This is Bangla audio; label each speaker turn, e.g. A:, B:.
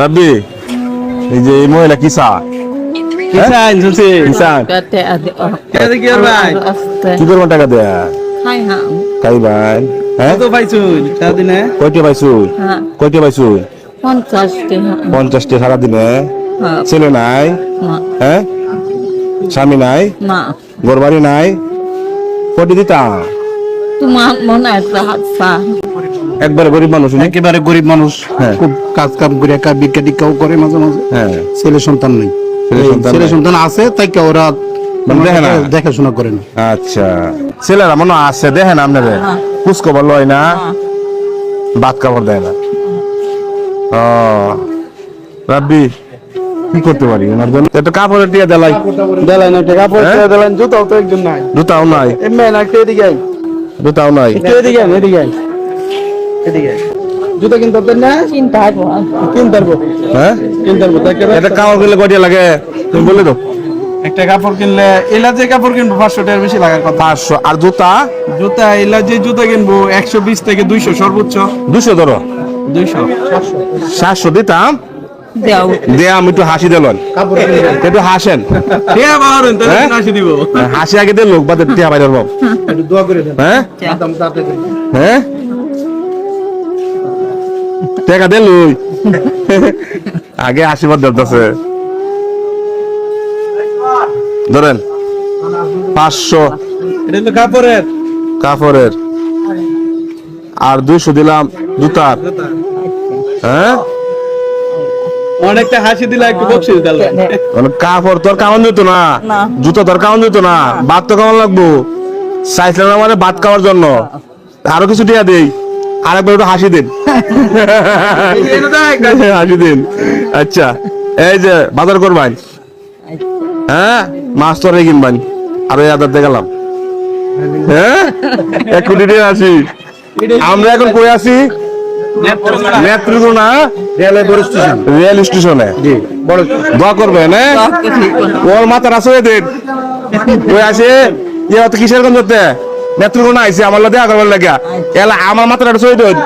A: রাব্বি এই যে এই মহিলা কিসা?
B: কিসান শুনছি
A: কিসান
C: Kate adik oh.
B: Kate কি?
C: Aste.
A: কি করবেন টাকা দেয়া?
C: Hai ha.
A: খাই ভাই হ্যাঁ?
B: কত পাইছুন সারাদিনে?
A: কয়টা পাইছু কয়টা পাইছু
C: Kontas ke
A: পঞ্চাশটা সারাদিনে?
C: Ha.
A: ছেলে নাই. হ্যাঁ? স্বামী নাই?
C: Ma.
A: ঘর বাড়ি নাই? কয়টা দিতাম?
C: Eta hatsa.
A: একবারে গরিব মানুষ
D: একেবারে গরিব মানুষ।
A: হ্যাঁ।
D: খুব কাজ কাম করে একা করে মাঝে মাঝে।
A: হ্যাঁ।
D: ছেলে সন্তান নেই।
A: ছেলে সন্তান
D: আছে তাই কে ওরা
A: মানে?
D: দেখাশোনা করে না।
A: আচ্ছা। ছেলেরা মনে আছে দেখেন আপনারে
C: হ্যাঁ।
A: কুচ খবর লয় না. ভাত কাপড় দেয় না? ও। রাব্বি কি করতে পারি ওনার জন্য? একটা কাপড়ের দিয়ে দেলাই।
B: দেলাই না টাকা পয়সা
A: হ্যাঁ?
B: দেলাইন জুতাও তো একজন নাই।
A: জুতাও নাই।
B: এমনি না একটু এদিকে।
A: জুতাও নাই।
B: এদিকে এদিকে এদিকে জুতা কিনতে পারতেন না?
C: Cinta aku.
B: কিনতে পারব।
A: হ্যাঁ?
B: কিনতে পারব।
A: এটা কাপড় কিনলে কয়টা লাগে? তুমি বলে দাও।
B: একটা কাপড় কিনলে এলা যে কাপড় কিনবো পাঁচশো টাকার বেশি লাগার কথা।
A: পাঁচশো। আর জুতা?
B: জুতা এলা যে জুতা কিনবো একশো বিশ থেকে দুইশো সর্বোচ্চ।
A: দুশো ধরো।
B: দুইশো
A: সাতশো দিতাম।
C: Jauh.
A: দে আমি একটু হাসি দিলেন একটু হাসেন।
B: আছে বাহারুন তাহলে
A: হ্যাঁ?
B: দিব।
A: হাসি আগে দিয়ে লোক বাদে টিয়া বাবু হ্যাঁ? হ্যাঁ? টাকা দে লই। আগে আশীর্বাদ ধরেন পাঁচশো।
B: কাপড়ের।
A: কাপড়ের। আর দুইশো দিলাম জুতার। হ্যাঁ?
B: অনেকটা হাসি দিলে একটু বকশিস দিলে
A: মানে কাপড় তোর কামন দিত না। জুতো তোর কামন দিত না ভাত তো কেমন লাগবো। চাইছিলাম মানে ভাত খাওয়ার জন্য। আরও কিছু টিয়া দেই আরেকবার একটু হাসি দিন। হাসি দিন। আচ্ছা এই যে বাজার করবান। হ্যাঁ মাছ তো রেগে কিনবান। আর ওই আদার দেখালাম হ্যাঁ এক কোটি টাকা আছি আমরা এখন কই আছি নেত্রকোনা।
D: Railway station.
A: রেল স্টেশনে?
D: বড়
A: দোয়া করবেন হ্যাঁ? ওর মাথার আছে দিন। ওই আসে? ইয়ে কিসের গঞ্জতে নেত্রকোনা আইসে আমার লাগে আগরবার লাগে। এলা আমার মাথার সই দিন।